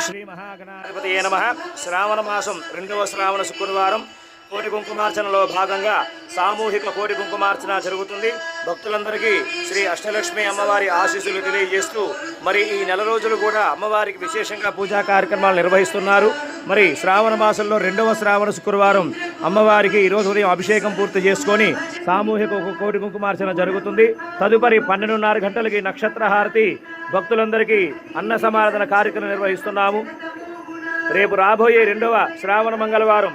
శ్రీ మహాగణాధిపతి నమ శ్రావణ మాసం రెండవ శ్రావణ శుక్రవారం కోటి కుంకుమార్చనలో భాగంగా సామూహిక కోటి కుంకుమార్చన జరుగుతుంది. భక్తులందరికీ శ్రీ అష్టలక్ష్మి అమ్మవారి ఆశీస్సులు తెలియజేస్తూ మరి ఈ నెల రోజులు కూడా అమ్మవారికి విశేషంగా పూజా కార్యక్రమాలు నిర్వహిస్తున్నారు. మరి శ్రావణ మాసంలో రెండవ శ్రావణ శుక్రవారం అమ్మవారికి ఈరోజు ఉదయం అభిషేకం పూర్తి చేసుకొని సామూహిక ఒక కోటి కుంకుమార్చన జరుగుతుంది. తదుపరి పన్నెండున్నర గంటలకి నక్షత్రహారతి భక్తులందరికీ అన్న సమారాధన కార్యక్రమం నిర్వహిస్తున్నాము. రేపు రాబోయే రెండవ శ్రావణ మంగళవారం